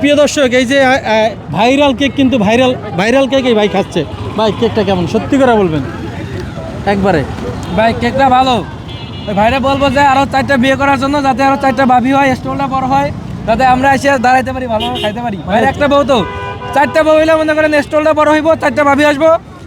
প্রিয় দর্শক, এই যে ভাইরাল কেক কিন্তু ভাইরাল ভাইরাল কেক এই ভাই খাচ্ছে। ভাই কেকটা কেমন? সত্যি করে বলবেন? একবারে। ভাই কেকটা ভালো। ভাইরা বলব যে আরও চারটা বিয়ে করার জন্য যাতে আরও চারটা ভাবি হয় স্টলটা বড় হয়, যাতে আমরা এসে দাঁড়াইতে পারি ভালোভাবে খাইতে পারি। ভাইরা একটা বউ তো। চারটা বউ হইলে মনে করেন স্টলটা বড় হইব, চারটা ভাবি আসব।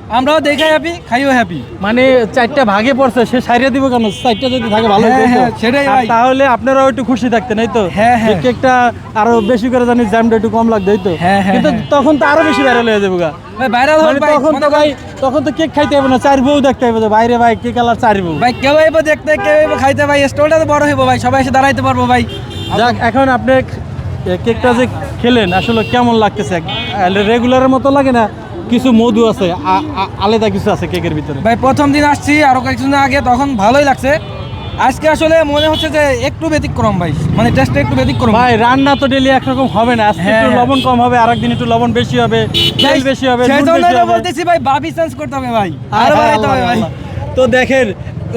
আমরাও দেখে হ্যাপি খাইও হ্যাপি মানে চারটা ভাগে পড়ছে সে সারিয়ে দিব কেন? চারটা যদি থাকে ভালো হ্যাঁ, হ্যাঁ, সেটাই তাহলে আপনারাও একটু খুশি থাকতেন এই তো? হ্যাঁ, হ্যাঁ। কেকটা আরও বেশি করে জানি জ্যামটা একটু কম লাগতো এই তো? হ্যাঁ, হ্যাঁ, কিন্তু। তখন তো আরও বেশি ভাইরাল হয়ে যাবে গা। ভাইরাল হোক মানে তখন তো ভাই তখন তো কেক খাইতে হবে না চার বউ দেখতে হবে বাইরে ভাই কেক আলার চার বউ? ভাই কেউ আইবো দেখতে কেউ আইবো খাইতে ভাই স্টলটা তো বড় হইব ভাই সবাই এসে দাঁড়াইতে পারব ভাই। যাক এখন আপনি কেকটা যে খেলেন আসলে কেমন লাগতেছে? রেগুলারের মতো লাগে না? কিছু মধু আছে আলাদা কিছু আছে কেকের ভিতরে। ভাই প্রথম দিন আসছি আরও কয়েকদিন আগে তখন ভালোই লাগছে। আজকে আসলে মনে হচ্ছে যে একটু ব্যতিক্রম ভাই মানে টেস্টটা একটু ব্যতিক্রম। ভাই রান্না তো ডেলি একরকম হবে না আজকে একটু হ্যাঁ। লবণ কম হবে আরেকদিন একটু লবণ বেশি হবে তেল বেশি হবে বলতেছি ভাই ভাবি চেঞ্জ করতে হবে ভাই আর আরে বাড়াইতে হবে ভাই। তো দেখেন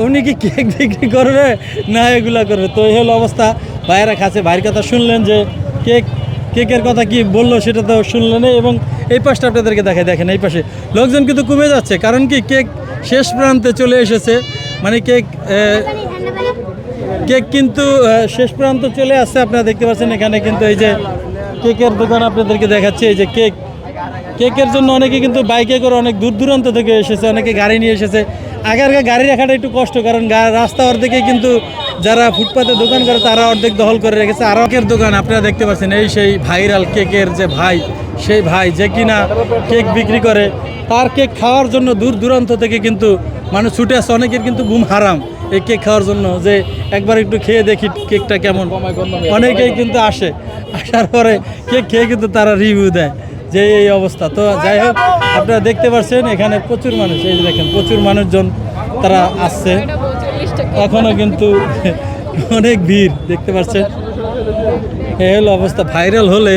উনি কি কেক বিক্রি করবে? না এগুলা করবে। তো এই হলো অবস্থা। ভাইয়েরা খাচ্ছে ভাইয়ের কথা শুনলেন যে কেক কেকের কথা কি বলল সেটা তো শুনলেন এবং এই পাশটা আপনাদেরকে দেখায় দেখেন এই পাশে। লোকজন কিন্তু কমে যাচ্ছে, কারণ কি কেক শেষ প্রান্তে চলে এসেছে। মানে কেক কেক কিন্তু শেষ প্রান্ত চলে আসছে, আপনারা দেখতে পাচ্ছেন এখানে কিন্তু এই যে কেকের দোকান আপনাদেরকে দেখাচ্ছে, এই যে কেক। কেকের জন্য অনেকে কিন্তু বাইকে করে অনেক দূর দূরান্ত থেকে এসেছে, অনেকে গাড়ি নিয়ে এসেছে। আগে আগে গাড়ি রাখাটা একটু কষ্ট, কারণ রাস্তা অর্ধেকে কিন্তু যারা ফুটপাতে দোকান করে তারা অর্ধেক দখল করে রেখেছে। আর কেকের দোকান, আপনারা দেখতে পাচ্ছেন এই সেই ভাইরাল কেকের যে ভাই সেই ভাই যে কিনা কেক বিক্রি করে, তার কেক খাওয়ার জন্য দূর দূরান্ত থেকে কিন্তু মানুষ ছুটে আসছে অনেকের কিন্তু ঘুম হারাম এই কেক খাওয়ার জন্য, যে একবার একটু খেয়ে দেখি কেকটা কেমন। অনেকেই কিন্তু আসে, আসার পরে কেক খেয়ে কিন্তু তারা রিভিউ দেয় যে এই অবস্থা। তো যাই হোক, আপনারা দেখতে পাচ্ছেন, এখানে প্রচুর মানুষ, এই দেখেন, প্রচুর মানুষজন তারা আসছে। এখনও কিন্তু অনেক ভিড়, দেখতে পাচ্ছেন। এই হলো অবস্থা ভাইরাল হলে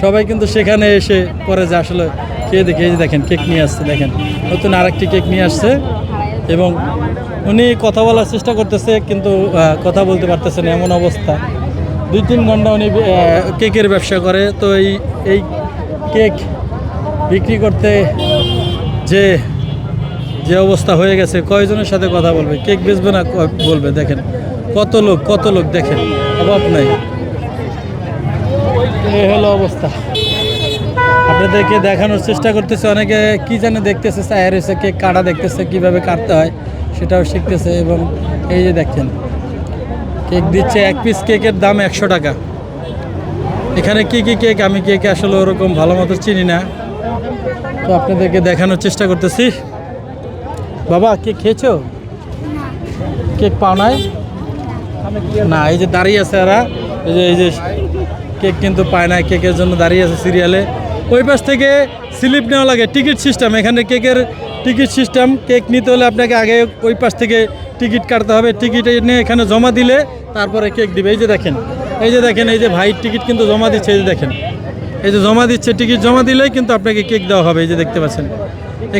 সবাই কিন্তু সেখানে এসে পরে যে আসলে খেয়ে দেখে এই দেখেন, কেক নিয়ে আসছে, দেখেন। নতুন আরেকটি কেক নিয়ে আসছে এবং উনি কথা বলার চেষ্টা করতেছে, কিন্তু কথা বলতে পারতেছেন এমন অবস্থা। দুই তিন ঘণ্টা উনি কেকের ব্যবসা করে। তো এই এই কেক বিক্রি করতে যে যে অবস্থা হয়ে গেছে, কয়জনের সাথে কথা বলবে? কেক বেচবে না বলবে, দেখেন। কত লোক কত লোক, দেখেন, অভাব নাই। এই হলো অবস্থা। আপনাদেরকে দেখানোর চেষ্টা করতেছে, অনেকে কি জানে দেখতেছে, চায়ের রয়েছে কেক কাটা দেখতেছে, কীভাবে কাটতে হয় সেটাও শিখতেছে এবং এই যে দেখেন, কেক দিচ্ছে এক পিস কেকের দাম একশো টাকা। এখানে কি কি কেক, আমি কেক আসলে ওরকম ভালো মতো চিনি না। তো আপনাদেরকে দেখানোর চেষ্টা করতেছি। বাবা, কেক খেয়েছো? কেক পাও নাই না, এই যে দাঁড়িয়ে আছে এরা, এই যে এই যে কেক কিন্তু পায় না, কেকের জন্য দাঁড়িয়ে আছে সিরিয়ালে ওই পাশ থেকে স্লিপ নেওয়া লাগে, টিকিট সিস্টেম এখানে কেকের টিকিট সিস্টেম কেক নিতে হলে আপনাকে আগে ওই পাশ থেকে টিকিট কাটতে হবে। টিকিট নিয়ে এখানে জমা দিলে তারপরে কেক দিবে। এই যে দেখেন, এই যে দেখেন, এই যে ভাই টিকিট কিন্তু জমা দিচ্ছে, এই যে দেখেন। এই যে জমা দিচ্ছে, টিকিট জমা দিলেই কিন্তু আপনাকে কেক দেওয়া হবে, এই যে দেখতে পাচ্ছেন।